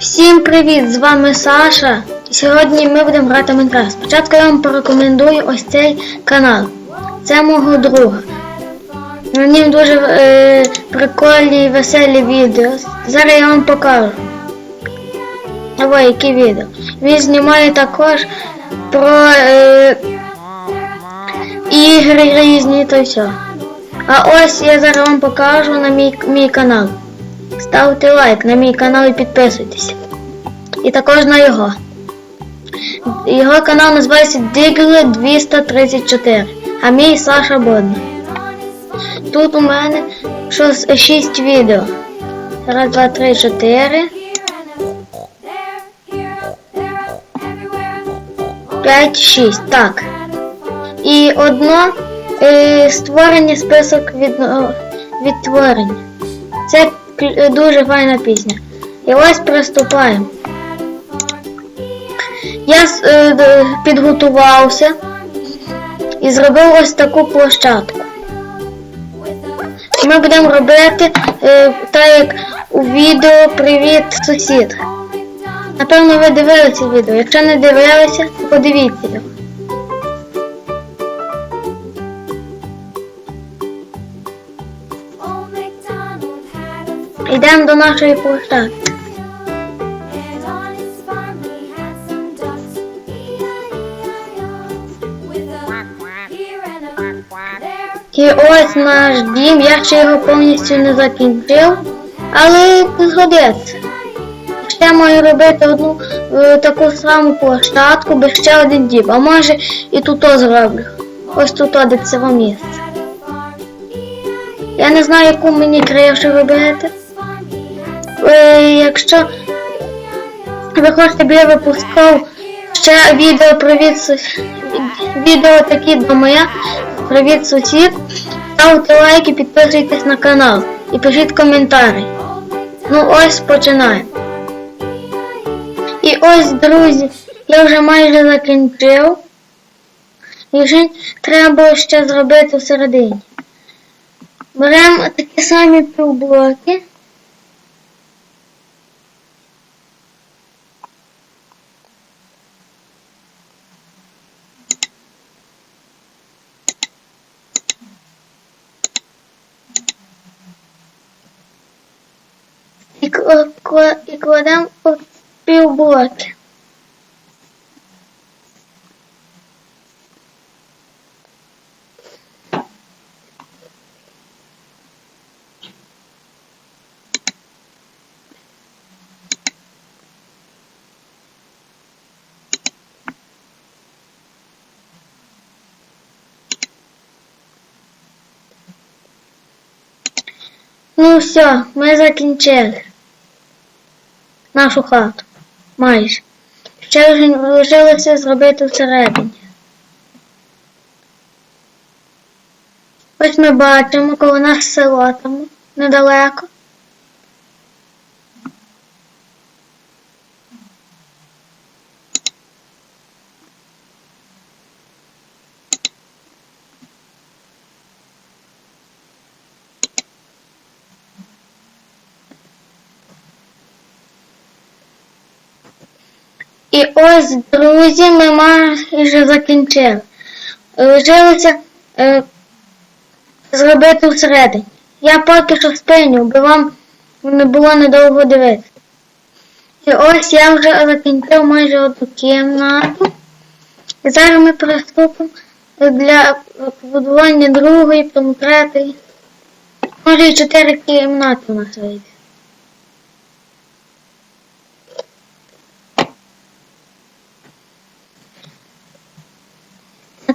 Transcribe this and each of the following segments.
Всім привіт! З вами Саша. Сьогодні ми будемо грати Майнкрафт. Спочатку я вам порекомендую ось цей канал. Це мого друга. На ньому дуже е, прикольні і веселі відео. Зараз я вам покажу. Ой, які відео. Він знімає також про е, ігри різні та все. А ось я зараз вам покажу на мій, мій канал. Ставте лайк на мій канал і підписуйтесь. І також на його. Його канал називається Digle 234, а мій Саша Бодна. Тут у мене 6 відео. Раз, два, три, чотири. П'ять, шість. Так. І одно е, створення список від, відтворення. Це дуже файна пісня. І ось приступаємо. Я е, підготувався і зробив ось таку площадку. Ми будемо робити е, так як у відео Привіт сусід. Напевно, ви дивилися відео. Якщо не дивилися, подивіться його. Йдемо до нашої площадки. І ось наш дім, я ще його повністю не закінчив, але згодиться. Ще маю робити одну е, таку саму площадку, без ще один дім. А може і тут зроблю. Ось тут де це місце. Я не знаю, яку мені кришу робити. Е, якщо ви хочете, щоб я випускав ще відео сус- відео такі до моя привіт сусід. Ставте лайки, підписуйтесь на канал і пишіть коментарі. Ну ось починаємо. І ось, друзі, я вже майже закінчив. І треба ще зробити всередині. Беремо такі самі півблоки. І, кла- кла- і кладемо у півблоки. Ну все, ми закінчили нашу хату. Майже. Ще вже лишилося зробити всередині. Ось ми бачимо, коло нас село там недалеко. І ось, друзі, ми майже закінчили. Лишилося е, зробити всередині. Я поки що спиню, бо вам не було недовго дивитися. І ось я вже закінчив майже одну кімнату. І зараз ми приступимо для побудування другої, потім третьої. Може і чотири кімнати у нас вийде.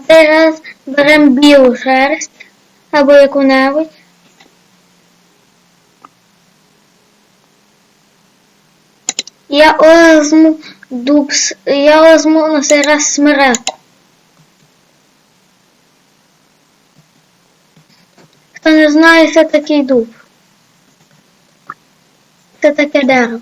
На цей раз беремо білу шерсть або яку-небудь. Я озму дуб, с- я озму на цей раз смереку. Хто не знає, це такий дуб. Це таке дерево.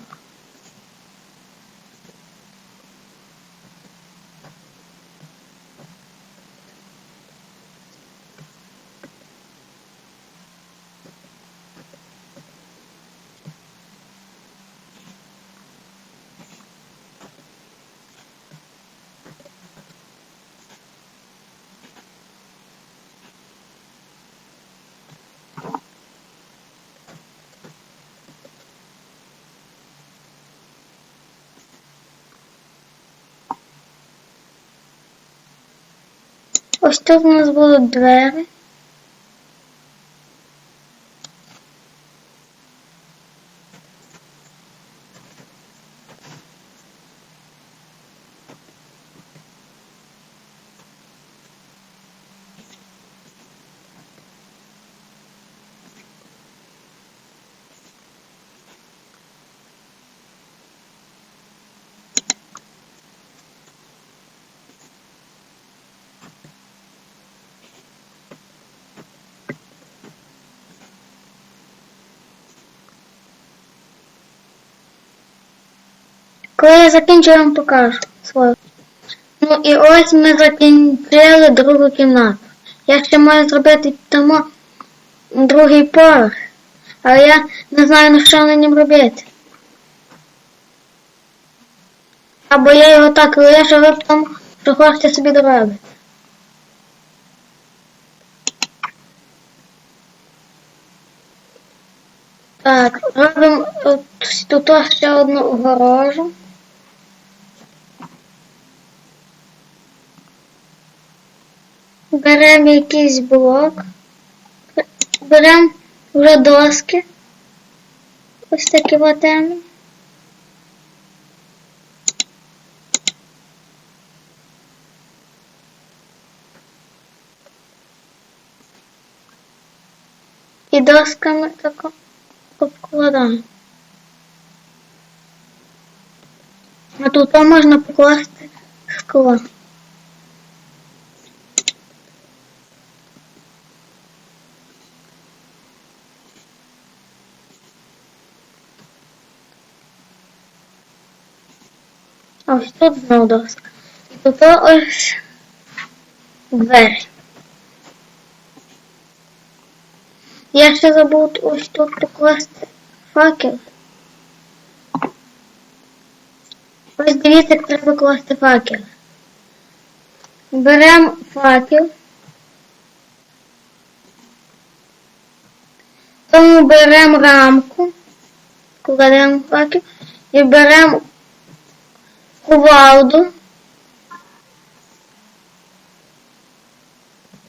Ось тут у нас були двері. Коли я закінчу, я вам покажу свою. Ну і ось ми закінчили другу кімнату. Я ще маю зробити тому другий поверх. Але я не знаю, на що на ньому робити. Або я його так лишу, ви тому, що хочете собі доробити. Так, робимо тут ще одну огорожу. Беремо якийсь блок. Беремо вже доски. Ось такі ватеми. І досками тако обкладаємо. А тут можна покласти скло. Ось тут знову доска. І тут ось двері. Я ще забув ось тут покласти факел. Ось дивіться, як треба класти факел. Беремо факел. Тому беремо рамку, кладемо факел і беремо кувалду.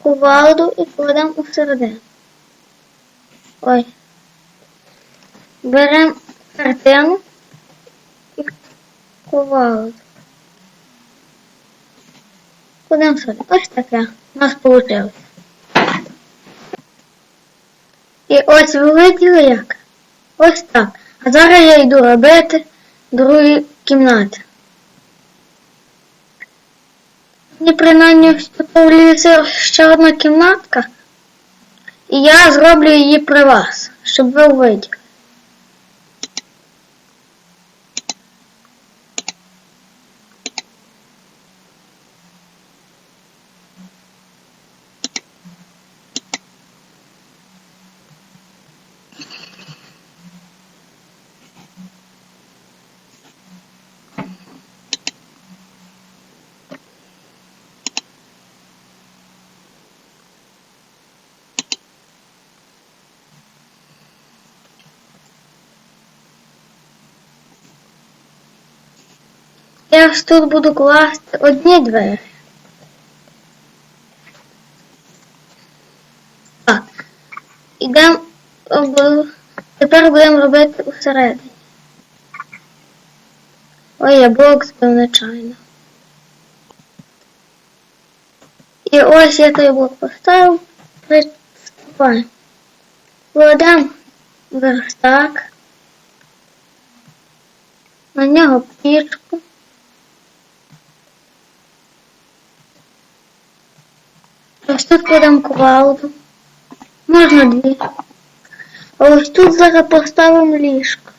Кувалду і кладемо усередину. Ой. Беремо картину і кувалду. Кладемо сюди. Ось таке у нас вийшло. І ось ви виділи як? Ось так. А зараз я йду робити другі кімнати. Мені принаймні ось ще одна кімнатка. І я зроблю її при вас, щоб ви увиділи. Я ось тут буду класти одні двері. Так. Ідемо. Тепер будемо робити усередині. Ой, я блок збив нечайно. І ось я той блок поставив. Приступаємо. Кладемо верстак. На нього пічку. Ось тут кладемо кувалду. Можна дві. А ось тут зараз поставимо ліжко.